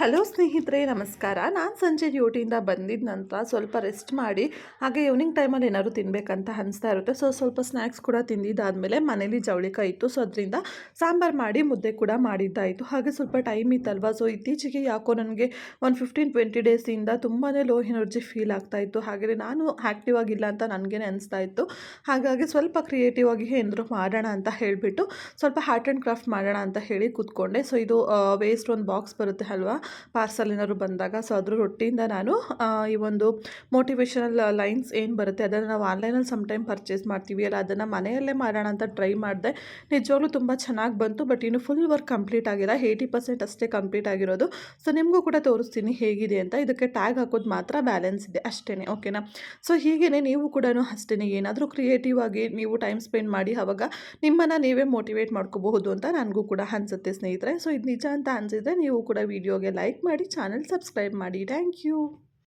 Hello ಸ್ನೇಹಿತರೆ, ನಮಸ್ಕಾರ. ನಾನು ಸಂಜೆ ಡ್ಯೂಟಿಯಿಂದ ಬಂದಿದ್ದ ನಂತರ ಸ್ವಲ್ಪ ರೆಸ್ಟ್ ಮಾಡಿ, ಹಾಗೆ ಈವ್ನಿಂಗ್ ಟೈಮಲ್ಲಿ ಏನಾದ್ರು ತಿನ್ನಬೇಕಂತ ಅನಿಸ್ತಾ ಇರುತ್ತೆ. ಸೊ ಸ್ವಲ್ಪ ಸ್ನ್ಯಾಕ್ಸ್ ಕೂಡ ತಿಂದಿದ್ದಾದಮೇಲೆ ಮನೇಲಿ ಜವಳಿಕಾಯಿ ಇತ್ತು. ಸೊ ಅದರಿಂದ ಸಾಂಬಾರು ಮಾಡಿ, ಮುದ್ದೆ ಕೂಡ ಮಾಡಿದ್ದಾಯಿತು. ಹಾಗೆ ಸ್ವಲ್ಪ ಟೈಮ್ ಇತ್ತಲ್ವ? ಸೊ ಇತ್ತೀಚೆಗೆ ಯಾಕೋ ನನಗೆ ಒನ್ ಫಿಫ್ಟೀನ್ ಟ್ವೆಂಟಿ ಡೇಸಿಂದ ತುಂಬಾ ಲೋ ಎನರ್ಜಿ ಫೀಲ್ ಆಗ್ತಾ ಇತ್ತು. ಹಾಗೆ ನಾನು ಆ್ಯಕ್ಟಿವ್ ಆಗಿಲ್ಲ ಅಂತ ನನಗೇ ಅನಿಸ್ತಾ ಇತ್ತು. ಹಾಗಾಗಿ ಸ್ವಲ್ಪ ಕ್ರಿಯೇಟಿವ್ ಆಗಿ ಏನಾದರೂ ಮಾಡೋಣ ಅಂತ ಹೇಳಿಬಿಟ್ಟು ಸ್ವಲ್ಪ ಹಾರ್ಟ್ ಆ್ಯಂಡ್ ಕ್ರಾಫ್ಟ್ ಮಾಡೋಣ ಅಂತ ಹೇಳಿ ಕೂತ್ಕೊಂಡೆ. ಸೊ ಇದು ವೇಸ್ಟ್ ಒಂದು ಬಾಕ್ಸ್ ಬರುತ್ತೆ ಅಲ್ವಾ? ಪಾರ್ಸಲ್ ಏನಾದ್ರು ಬಂದಾಗ ಸೊ ಅದ್ರ ರೊಟ್ಟಿಯಿಂದ ನಾನು ಈ ಒಂದು ಮೋಟಿವೇಶನಲ್ ಲೈನ್ಸ್ ಏನು ಬರುತ್ತೆ ಅದನ್ನು ನಾವು ಆನ್ಲೈನಲ್ಲಿ ಸಮಟೈಮ್ ಪರ್ಚೇಸ್ ಮಾಡ್ತೀವಿ. ಅಲ್ಲ, ಅದನ್ನು ಮನೆಯಲ್ಲೇ ಮಾಡೋಣ ಅಂತ ಟ್ರೈ ಮಾಡಿದೆ. ನಿಜವಾಗ್ಲೂ ತುಂಬ ಚೆನ್ನಾಗಿ ಬಂತು ಬಟ್ ಇನ್ನು ಫುಲ್ ವರ್ಕ್ ಕಂಪ್ಲೀಟ್ ಆಗಿಲ್ಲ. ಏಯ್ಟಿ ಪರ್ಸೆಂಟ್ ಅಷ್ಟೇ ಕಂಪ್ಲೀಟ್ ಆಗಿರೋದು. ಸೊ ನಿಮಗೂ ಕೂಡ ತೋರಿಸ್ತೀನಿ ಹೇಗಿದೆ ಅಂತ. ಇದಕ್ಕೆ ಟ್ಯಾಗ್ ಹಾಕೋದು ಮಾತ್ರ ಬ್ಯಾಲೆನ್ಸ್ ಇದೆ ಅಷ್ಟೇ ಓಕೆನಾ ಸೊ ಹೀಗೇ ನೀವು ಕೂಡ ಅಷ್ಟೇ ಏನಾದರೂ ಕ್ರಿಯೇಟಿವ್ ಆಗಿ ನೀವು ಟೈಮ್ ಸ್ಪೆಂಡ್ ಮಾಡಿ ಆವಾಗ ನಿಮ್ಮನ್ನು ನೀವೇ ಮೋಟಿವೇಟ್ ಮಾಡ್ಕೋಬಹುದು ಅಂತ ನನಗೂ ಕೂಡ ಅನಿಸುತ್ತೆ ಸ್ನೇಹಿತರೆ. ಸೊ ಇದು ನಿಜ ಅಂತ ಅನ್ಸಿದ್ರೆ ನೀವು ಕೂಡ ವಿಡಿಯೋಗೆ ಲೈಕ್ ಮಾಡಿ ಚಾನಲ್ ಸಬ್ಸ್ಕ್ರೈಬ್ ಮಾಡಿ. Thank you